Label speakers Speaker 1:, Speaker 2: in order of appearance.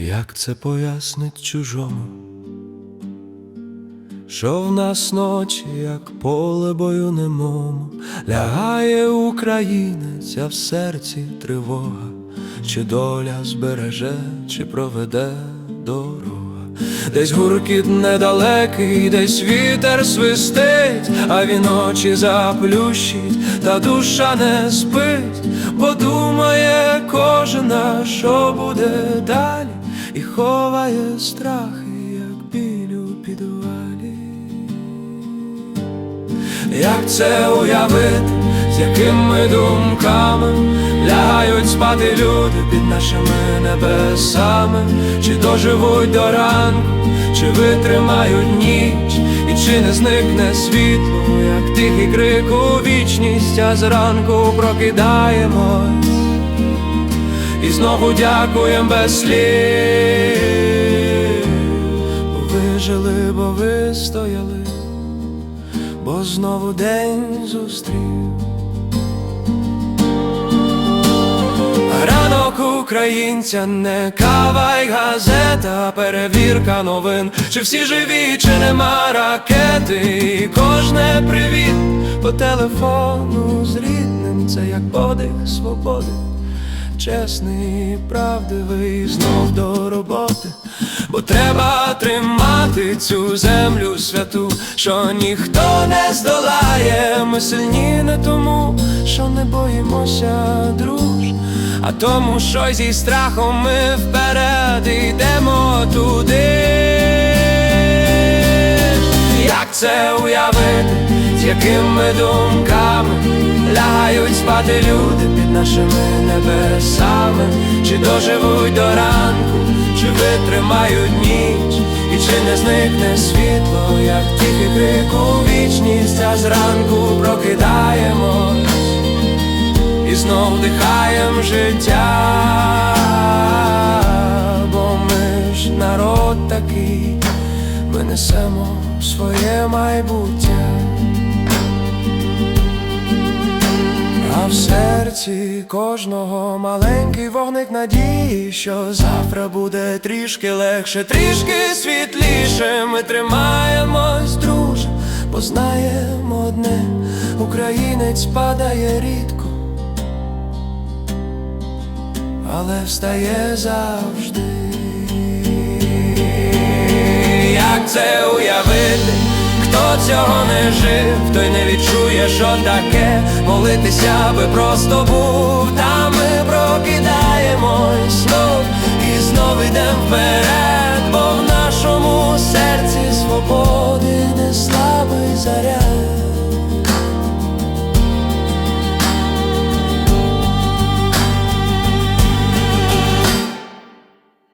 Speaker 1: Як це пояснить чужому, що в нас ночі, як поле бою немому, лягає українець, а в серці тривога, чи доля збереже, чи проведе дорога. Десь гуркіт недалекий, десь вітер свистить, а він очі заплющить, та душа не спить, бо думає кожен, а що буде далі, і ховає страхи, як біль підвалі. Як це уявити, з якими думками лягають спати люди під нашими небесами, чи доживуть до ранку, чи витримають ніч, і чи не зникне світло, як тихий крик у вічність, а зранку прокидаємось і знову дякуєм без слів. Бо вижили, бо вистояли бо знову день зустрів. Ранок українця не кава й газета, перевірка новин, чи всі живі, чи нема ракети, і кожне привіт по телефону з рідним, це як подих свободи. Чесний, правдивий знов до роботи, бо треба тримати цю землю святу, що ніхто не здолає. Ми сильні не тому, що не боїмося друж, а тому, що зі страхом ми вперед йдемо туди. Як це уявити, з якими думками лягають спати люди під нашими небесами, чи доживуть до ранку, чи витримають ніч, і чи не зникне світло, як тихий крик у вічність, а зранку прокидаємось і знов дихаєм життя, бо ми ж народ такий, ми несемо своє майбуття. В серці кожного маленький вогник надії, що завтра буде трішки легше, трішки світліше. Ми тримаємось, друже, бо знаємо одне, українець падає рідко, але встає завжди. Як це уявити? Цього не жив, той не відчує, що таке молитися, аби просто був, та ми прокидаємось знов і знов ідем вперед, бо в нашому серці свободи не слабий заряд.